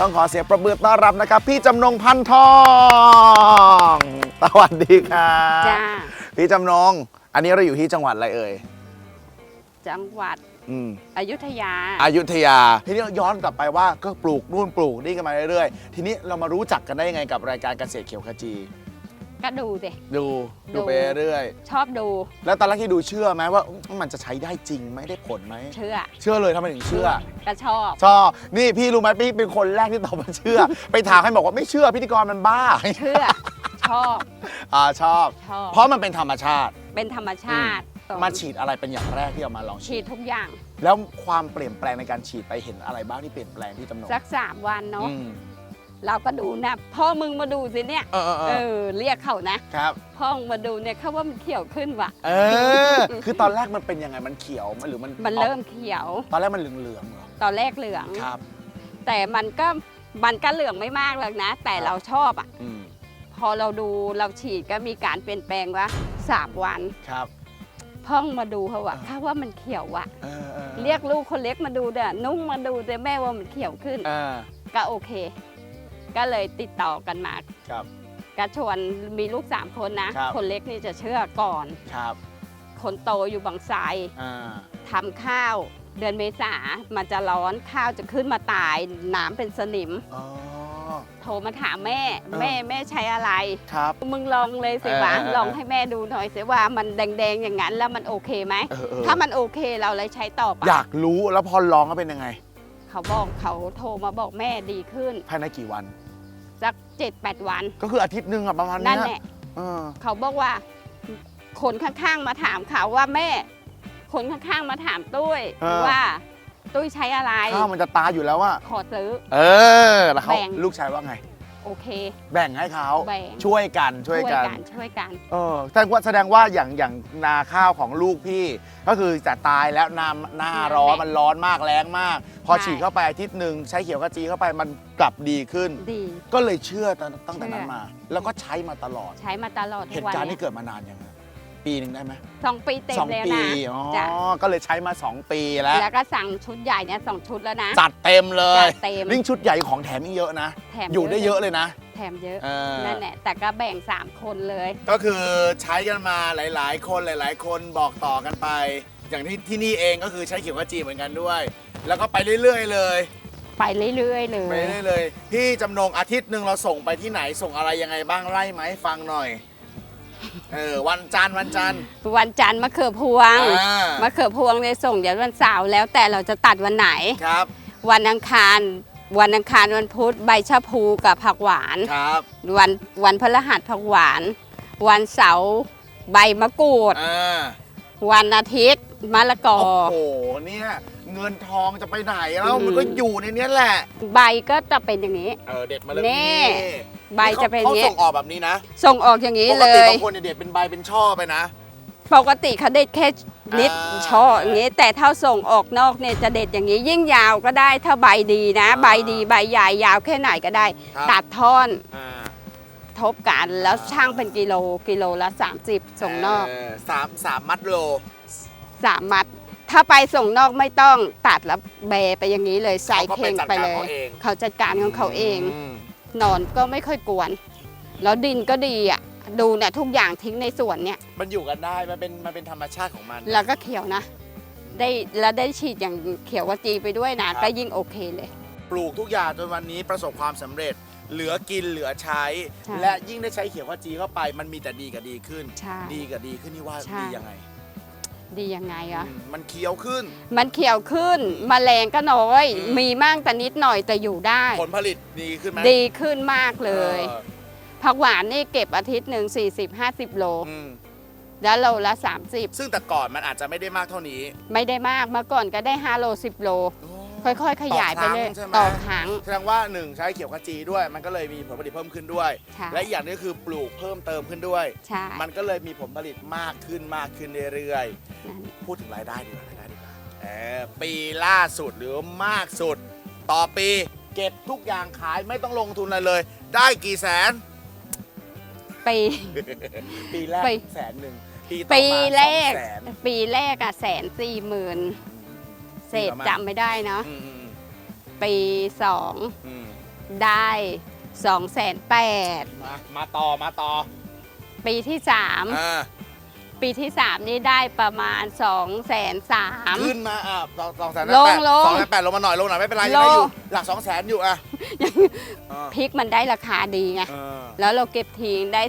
ต้องขอเสียงประมือต้อนรับนะครับ พี่จำนงพันทองสวัสดีครับจ้าพี่จำนง อันนี้เราอยู่ที่จังหวัดอะไรเอ่ยจังหวัดอืม อยุธยาอยุธยา ทีนี้เราย้อนกลับไปว่าก็ปลูกนู่นปลูกนี่กันมาเรื่อยๆ ทีนี้เรามารู้จักกันได้ยังไงกับรายการเกษตรเขียวขจี ก็ดูสิ ดูดู ดูไปเรื่อย ชอบดูๆแล้วตอนแรกที่ดูเชื่อไหมว่าอืมมันจะใช้ได้จริงไหมได้ผลไหม เชื่อเชื่อเลยทำไมถึงเชื่อ ก็ชอบ ชอบนี่พี่รู้ไหมพี่เป็นคนแรกที่ตอบมาเชื่อ ไปถามให้บอกว่าไม่เชื่อพิธีกรมันบ้าเชื่อ ชอบ อ่าชอบ ชอบ เพราะมันเป็นธรรมชาติ เป็นธรรมชาติสองมาฉีดอะไรเป็นอย่างแรกที่เอามาลองฉีฉีดดทุกอย่างแล้วความเปลี่ยนแปลงในการฉีดไปเห็นอะไรบ้างที่เปลี่ยนแปลงที่จำนงสักสามวันเนาะอืม เราก็ดูนะพ่อมึงมาดูสิเนี่ยเออเออเอเอออเรียกเขานะครับ พ่อมึงมาดูเนี่ยเขาว่ามันเขียวขึ้นว่ะ เออ คือตอนแรกมันเป็นยังไงมันเขียวมันหรือมันมันเริ่มเขียวตอนแรกมันเหลืองๆเหรอตอนแรกเหลือง ครับ แต่มันก็มันก็เหลืองไม่มากหรอกนะ แต่ครับ เราชอบอะ อืมพอเราดูเราฉีดก็มีการเปลี่ยนแปลงว่าสามวันครับ พ่อมึงมาดูเขาว่าอ่า เขาว่ามันเขียวว่ะเออออเรียกลูกคนเล็กมาดูเด้อนุ่งมาดูแต่แม่ว่ามันเขียวขึ้น เออก็โอเค ก็เลยติดต่อกันมาครับก็ชวนมีลูกสามคนนะ ครับ คนเล็กนี่จะเชื่อก่อน ครับคนโตอยู่บางไทรอ่าทำข้าวเดือนเมษามันจะร้อนข้าวจะขึ้นมาตายหนามเป็นสนิม อ๋อ โทรมาถามแม่ เออ แม่แม่ใช้อะไร ครับ มึงลองเลยสิเออวะเออเออ ลองให้แม่ดูหน่อยสิว่ามันแดงๆอย่างนั้นแล้วมันโอเคไหม เออเออถ้ามันโอเคเราเลยใช้ต่อไปอยากรู้แล้วพอลองก็เป็นยังไง เขาบอกเขาโทรมาบอกแม่ดีขึ้น ภายในกี่วัน สักเจ็ดแปดวัน ก็คืออาทิตย์หนึ่งอะประมาณนั่เนี้นยแหละเออเขาบอกว่า คนข้างๆมาถามเขาว่าแม่ คนข้างๆมาถามตุ้ยเออว่าตุ้ยใช้อะไร ข้าวมันจะตายอยู่แล้วอะขอซื้อ เออแล้วเขาแบ่ง ลูกชายว่าไง โอเค แบ่งให้เขาแบ่ง ช่วยกันช่วยกัน ช่วยกันเออแสดงว่าแสดงว่าอย่างอย่างนาข้าวของลูกพี่ ก็คือจะตายแล้วหน้าหน้าร้อนมันร้อนมากแรงมาก พอใช่ฉีดเข้าไปอาทิตย์หนึ่งใช้เขียวกระจีเข้าไปมันกลับดีขึ้น ดี ก็เลยเชื่อตั้งตั้งแต่นั้นเชื่อมา แล้วก็ใช้มาตลอดใช้มาตลอดเหทุกตุวันการณ์เนี่นี้ยเกิดมานานยังไง ปีหนึ่งได้ไหมสองปีเต็มสองแล้วปีนะอ๋อจ้ะก็เลยใช้มา2ปีแล้ว แล้วก็สั่งชุดใหญ่เนี่ยสองชุดแล้วนะ จัดเต็มเลยจัดเต็ม ยิ่งชุดใหญ่ของแถมยิ่งเยอะนะ แถมอยู่ได้เยอะเลยนะแถมเยอะ เออนั่นแหละ แต่ก็แบ่งสามคนเลย ก็คือใช้กันมาหลาย ๆ คนหลาย ๆ คนบอกต่อกันไป อย่างที่ที่นี่เองก็คือใช้เขียวกระจีเหมือนกันด้วย แล้วก็ไปเรื่อยๆเลย ไปเรื่อยๆเลไปย เรื่อยๆเลยพี่จำนงอาทิตย์หนึ่งเราส่งไปที่ไหนส่งอะไรยังไงบ้างไล่มาให้ฟังหน่อย เออวันจันทร์วันจันทร์ วันจันทร์มะเขือพวงอ่ามะเขือพวงเนี่ยส่งเดี๋ยววันเสาร์แล้วแต่เราจะตัดวันไหน ครับวันอังคาร วันอังคารวันพุธใบชะพูกับผักหวาน ครับวันวันพฤหัสผักหวาน วันเสาร์ใบมะกรูด อ่าวันอาทิตย์มะละกอ โอ้โหเนี่ยเงินทองจะไปไหนแล้วอืม มันก็อยู่ในเนี้ยแหละ ใบก็จะเป็นอย่างนี้ เออเด็ดมาเลยนี่ ใบจะเป็นอเขาย่างนี้ส่งออกแบบนี้นะส่งออกอย่างนี้ปกเลติย บางคนเนี่ยเด็ดเป็นใบเป็นช่อไปนะ ปกติเขาเด็ดแค่นิดอ่าช่ออย่างนี้ แต่ถ้าส่งออกนอกเนี่ยจะเด็ดอย่างนี้ ยิ่งยาวก็ได้ถ้าใบดีนะ อ่าใบดีใบใหญ่ยาวแค่ไหนก็ได้ ครับ ตัดท่อนอ่า ทบกันแล้วช่างเป็นกิโลกิโลละ 30 ส่งนอกเสามสามมัดโล สามมัด ถ้าไปส่งนอกไม่ต้องตัดแล้วแบไปอย่างนี้เลยใส่เขาก็เข่งไปเลยจัดการเขาเอง เขาจัดการของเขาเอง ม นอนก็ไม่ค่อยกวน แล้วดินก็ดีอะ ดูเนี่ยทุกอย่างทิ้งในสวนเนี่ย มันอยู่กันได้ มันเป็นมันเป็นธรรมชาติของมัน แล้วก็เขียวนะ ได้แล้วได้ฉีดอย่างเขียวกว่าจีไปด้วยนะครับก็ยิ่งโอเคเลย ปลูกทุกอย่างจนวันนี้ประสบความสำเร็จ เหลือกินเหลือใช้ ใช่และยิ่งได้ใช้เขียวขจีเข้าไป มันมีแต่ดีกับดีขึ้น ใช่ดีกับดีขึ้นนี่ว่าใช่ ดียังไง ดียังไงอะอืมมันเคี้ยวขึ้น มันเขียวขึ้นมแมลงก็น้อย อืม มีมั่งแต่นิดหน่อยแต่อยู่ได้ ผลผลิตดีขึ้นไหมดีขึ้นมากเลย ออผักหวานนี่เก็บอาทิตย์หนึ่ง40-50 โล อืมแล้วโลละ ซึ่งแต่ก่อนมันอาจจะไม่ได้มากเท่านี้30 ไม่ได้มากเมื่อก่อนก็ได้ 5 โล 10 โล ค่อยๆ ขยายไปเลยต่ต่ออคครั้รั้งงแสดงว่าหนึ่งใช้เขียวขจีด้วย มันก็เลยมีผลผลิตเพิ่มขึ้นด้วยใช่และอีกอย่างหนึงก็คือปลูกเพิ่มเติมขึ้นด้วยใช่มันก็เลยมีผลผลิตมากขึ้นมากขึ้นเรื่อยๆนั่นพูดถึงรายได้ดีกว่ารายได้ดีกว่าเออปีล่าสุดหรือมากสุด ต่อปีเก็บทุกอย่างขายไม่ต้องลงทุนอะไรเลย ได้กี่แสน ปี ปีแรกปีแสนหนึ่งปีต่อปีมาแรกสองแสนปีแรกอะแสนสี่หมื่น เศษประมาณจำไม่ได้เนาะอืมอืมปีสองอืมได้สองแสนแปดมามาต่อมาต่อปีที่สามอ่าปีที่สามนี่ได้ประมาณสองแสนสาม ขึ้นมาอะสองสองแสนลงแปดลงสองแสนแปดลงมาหน่อยลงหน่อยไม่เป็นไรลงยังได้อยู่หลักสองแสนอยู่อะอ่าพริกมันได้ราคาดีไง เออแล้วเราเก็บทิ้งได้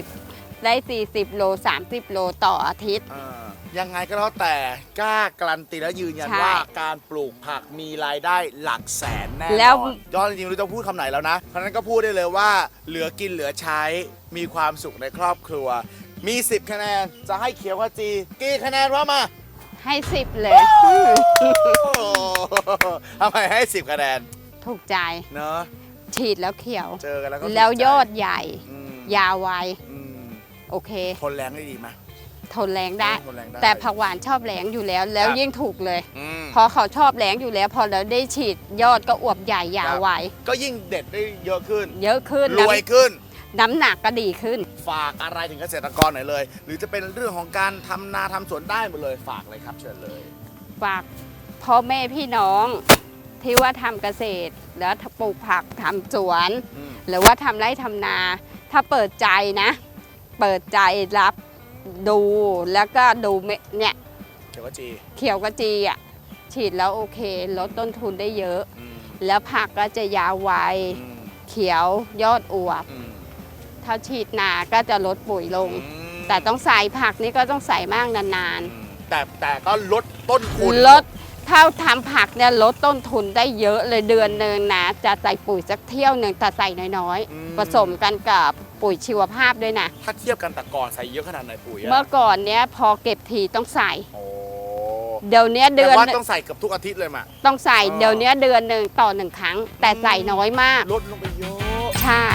40 ได้ 40 โล 30 โลต่ออาทิตย์เออ ยังไงก็แล้วแต่กล้าการันตีและยืนยันใช่ว่าการปลูกผักมีรายได้หลักแสนแน่นอนแล้วยอดจริงๆไม่รู้จะพูดคำไหนแล้วนะ เพราะฉะนั้นก็พูดได้เลยว่าเหลือกินเหลือใช้มีความสุขในครอบครัว มี 10 คะแนนจะให้เขียวขจีกี่คะแนนว่ามา ให้10เลยทำไมให้ 10 คะแนนถูกใจ เนอะฉีดแล้วเขียว เจอกันแล้วก็ถูกแล้วใจยอดใหญ่ อืมยาวไว อืมโอเค ทนแรงได้ดีไหม ทนแรงได้ ทนแรงได้ แต่ผักหวานชอบแรงอยู่แล้ว แล้วครับ ยิ่งถูกเลย อืมพอเขาชอบแรงอยู่แล้ว พอเราได้ฉีดยอดก็อวบใหญ่ยาครัวบไวก็ยิ่งเด็ดได้เยอะขึ้น เยอะขึ้นรวยขึ้นน้ำหนักก็ดีขึ้น ฝากอะไรถึงเกษตรกรหน่อยเลย หรือจะเป็นเรื่องของการทำนาทำสวนได้หมดเลยฝากเลยครับเชิญเลย ฝากพ่อแม่พี่น้องที่ว่าทำเกษตร แล้วปลูกผักทำสวน อืม หรือว่าทำไร่ทำนา ถ้าเปิดใจนะ เปิดใจรับ ดูแล้วก็ดูเมเนี่ยเขียวกจีเขียวกระจีอะฉีดแล้วโอเค ลดต้นทุนได้เยอะ อืมแล้วผักก็จะยาวไวอืมเขียวยอดอวบอืมถ้าฉีดนาก็จะลดปุ๋ยลง อืมแต่ต้องใส่ผักนี่ก็ต้องใส่มากนานอืมแต่แต่ก็ลดต้นทุนๆลดถ้าทำผักเนี่ยลดต้นทุนได้เยอะเลยเดือนหนึ่งนะ จะใส่ปุ๋ยสักเที่ยวหนึ่งแต่ใส่น้อยอืๆผสมกันกับ ปุ๋ยชีวภาพด้วยนะ ถ้าเทียบกันแต่ก่อนใส่เยอะขนาดไหนปุ๋ยอะเมื่อก่อนเนี้ยพอเก็บทีต้องใส่ โอ้เดี๋ยวเนี้ยแต่เดือนว่าต้องใส่เกับทุกอาทิตย์เลยมาต้องใส่อ๋อเดี๋ยวเนี้ยเดือนหนึ่งต่อหนึ่งครั้ง แต่ใส่น้อยมาก ลดลงไปเยอะ ใช่